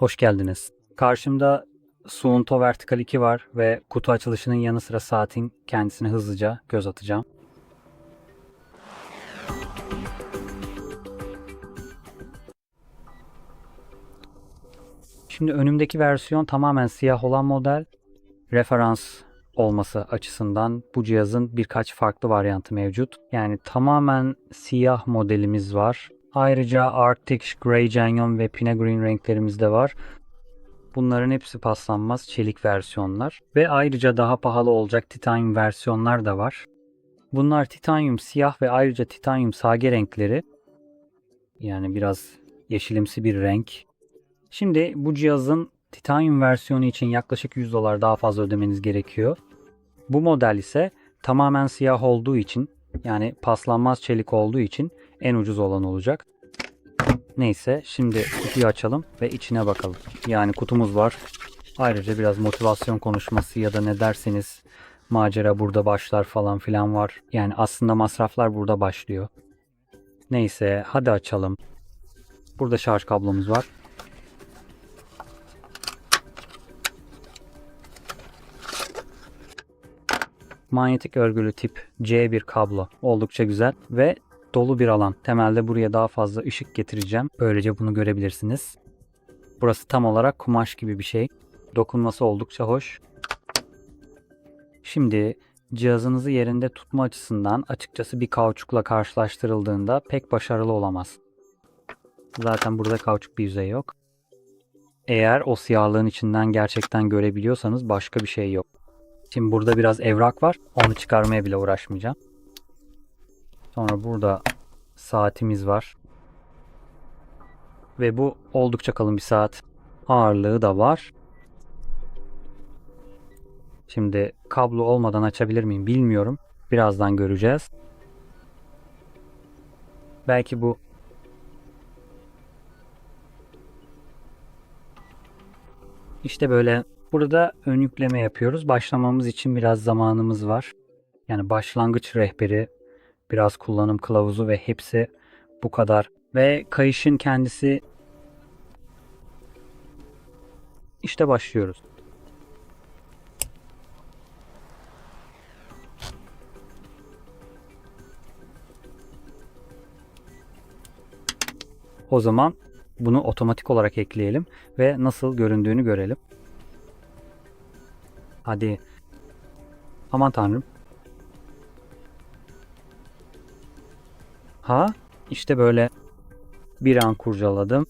Hoş geldiniz. Karşımda Suunto Vertical 2 var ve kutu açılışının yanı sıra saatin kendisine hızlıca göz atacağım. Şimdi önümdeki versiyon tamamen siyah olan model. Referans olması açısından bu cihazın birkaç farklı varyantı mevcut. Yani tamamen siyah modelimiz var. Ayrıca Arctic Grey Canyon ve Pinot Green renklerimiz de var. Bunların hepsi paslanmaz çelik versiyonlar. Ve ayrıca daha pahalı olacak titanyum versiyonlar da var. Bunlar titanyum siyah ve ayrıca titanyum sage renkleri. Yani biraz yeşilimsi bir renk. Şimdi bu cihazın titanyum versiyonu için yaklaşık 100 dolar daha fazla ödemeniz gerekiyor. Bu model ise tamamen siyah olduğu için yani paslanmaz çelik olduğu için en ucuz olan olacak. Neyse şimdi kutuyu açalım ve içine bakalım. Yani kutumuz var. Ayrıca biraz motivasyon konuşması ya da ne derseniz macera burada başlar falan filan var. Yani aslında masraflar burada başlıyor. Neyse hadi açalım. Burada şarj kablomuz var. manyetik örgülü tip C1 kablo oldukça güzel ve dolu bir alan. Temelde buraya daha fazla ışık getireceğim. Böylece bunu görebilirsiniz. Burası tam olarak kumaş gibi bir şey. Dokunması oldukça hoş. Şimdi cihazınızı yerinde tutma açısından açıkçası bir kauçukla karşılaştırıldığında pek başarılı olamaz. Zaten burada kauçuk bir yüzey yok. Eğer o siyahlığın içinden gerçekten görebiliyorsanız başka bir şey yok. Şimdi burada biraz evrak var. Onu çıkarmaya bile uğraşmayacağım. Sonra burada saatimiz var. Ve bu oldukça kalın bir saat. Ağırlığı da var. Şimdi kablo olmadan açabilir miyim bilmiyorum. Birazdan göreceğiz. Belki bu İşte böyle Burada ön yükleme yapıyoruz. Başlamamız için biraz zamanımız var. Yani başlangıç rehberi, biraz kullanım kılavuzu ve hepsi bu kadar. Ve kayışın kendisi işte başlıyoruz. O zaman bunu otomatik olarak ekleyelim ve nasıl göründüğünü görelim. Hadi. Aman tanrım. Ha? İşte böyle bir an kurcaladım.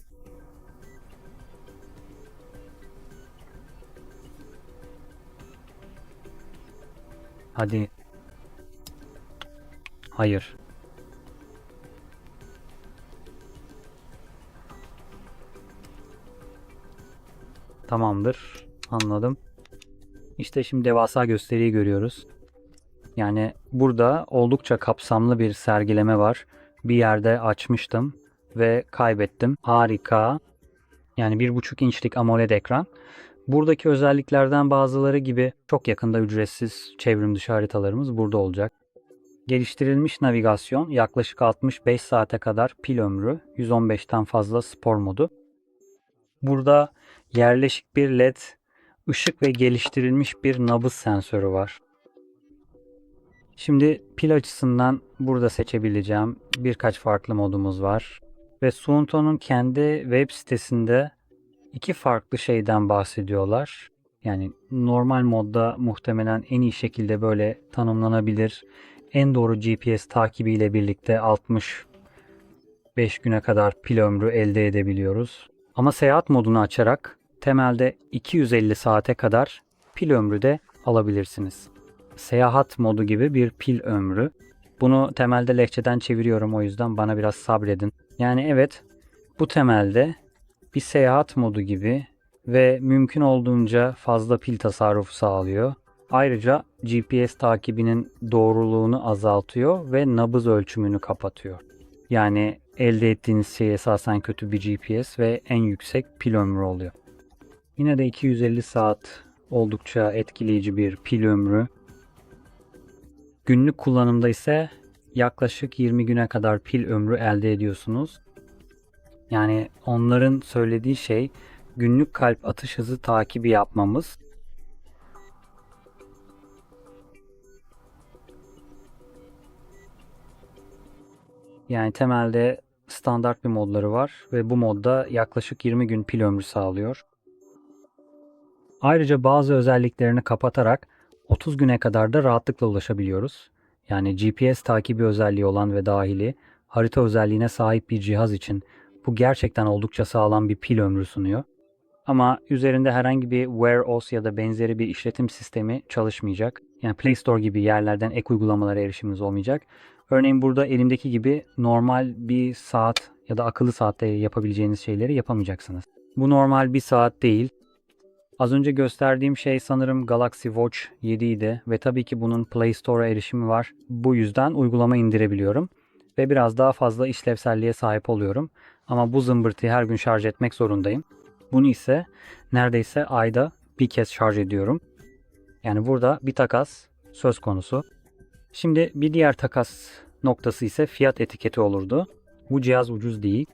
Hadi. Hayır. Tamamdır. Anladım. İşte şimdi devasa gösteriyi görüyoruz. Yani burada oldukça kapsamlı bir sergileme var. Bir yerde açmıştım ve kaybettim. Harika. Yani 1.5 inçlik AMOLED ekran. Buradaki özelliklerden bazıları gibi çok yakında ücretsiz çevrim dışı haritalarımız burada olacak. Geliştirilmiş navigasyon yaklaşık 65 saate kadar pil ömrü, 115'ten fazla spor modu. Burada yerleşik bir LED ışık ve geliştirilmiş bir nabız sensörü var. Şimdi pil açısından burada seçebileceğim birkaç farklı modumuz var. Ve Suunto'nun kendi web sitesinde iki farklı şeyden bahsediyorlar. Yani normal modda muhtemelen en iyi şekilde böyle tanımlanabilir. En doğru GPS takibiyle birlikte 65 güne kadar pil ömrü elde edebiliyoruz. Ama seyahat modunu açarak temelde 250 saate kadar pil ömrü de alabilirsiniz. Seyahat modu gibi bir pil ömrü. Bunu temelde lehçeden çeviriyorum o yüzden bana biraz sabredin. Yani evet bu temelde bir seyahat modu gibi ve mümkün olduğunca fazla pil tasarrufu sağlıyor. Ayrıca GPS takibinin doğruluğunu azaltıyor ve nabız ölçümünü kapatıyor. Yani elde ettiğiniz şey esasen kötü bir GPS ve en yüksek pil ömrü oluyor. Yine de 250 saat oldukça etkileyici bir pil ömrü. Günlük kullanımda ise yaklaşık 20 güne kadar pil ömrü elde ediyorsunuz. Yani onların söylediği şey günlük kalp atış hızı takibi yapmamız. Yani temelde standart bir modları var ve bu modda yaklaşık 20 gün pil ömrü sağlıyor. Ayrıca bazı özelliklerini kapatarak 30 güne kadar da rahatlıkla ulaşabiliyoruz. Yani GPS takibi özelliği olan ve dahili harita özelliğine sahip bir cihaz için bu gerçekten oldukça sağlam bir pil ömrü sunuyor. Ama üzerinde herhangi bir Wear OS ya da benzeri bir işletim sistemi çalışmayacak. Yani Play Store gibi yerlerden ek uygulamalara erişiminiz olmayacak. Örneğin burada elimdeki gibi normal bir saat ya da akıllı saatte yapabileceğiniz şeyleri yapamayacaksınız. Bu normal bir saat değil. Az önce gösterdiğim şey sanırım Galaxy Watch 7 idi ve tabii ki bunun Play Store'a erişimi var. Bu yüzden uygulama indirebiliyorum ve biraz daha fazla işlevselliğe sahip oluyorum. Ama bu zımbırtıyı her gün şarj etmek zorundayım. Bunu ise neredeyse ayda bir kez şarj ediyorum. Yani burada bir takas söz konusu. Şimdi bir diğer takas noktası ise fiyat etiketi olurdu. Bu cihaz ucuz değil.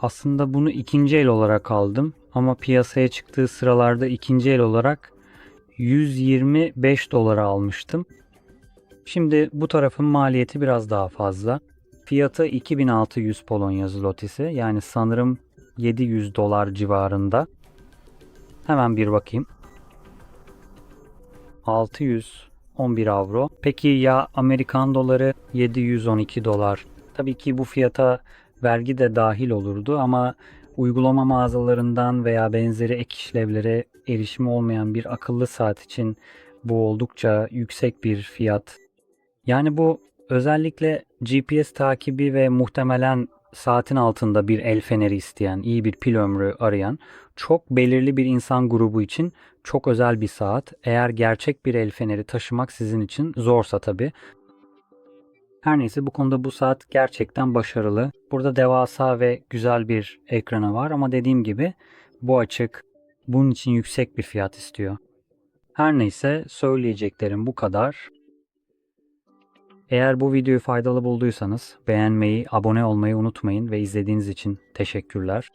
Aslında bunu ikinci el olarak aldım ama piyasaya çıktığı sıralarda ikinci el olarak 125 dolara almıştım. Şimdi bu tarafın maliyeti biraz daha fazla. Fiyatı 2600 Polonya zlotisi yani sanırım 700 dolar civarında. Hemen bir bakayım. 611 avro. Peki ya Amerikan doları 712 dolar. Tabii ki bu fiyata vergi de dahil olurdu ama uygulama mağazalarından veya benzeri ek işlevlere erişimi olmayan bir akıllı saat için bu oldukça yüksek bir fiyat. Yani bu özellikle GPS takibi ve muhtemelen saatin altında bir el feneri isteyen, iyi bir pil ömrü arayan çok belirli bir insan grubu için çok özel bir saat. Eğer gerçek bir el feneri taşımak sizin için zorsa tabii. Her neyse bu konuda bu saat gerçekten başarılı. Burada devasa ve güzel bir ekranı var ama dediğim gibi bu açık. Bunun için yüksek bir fiyat istiyor. Her neyse söyleyeceklerim bu kadar. Eğer bu videoyu faydalı bulduysanız beğenmeyi, abone olmayı unutmayın ve izlediğiniz için teşekkürler.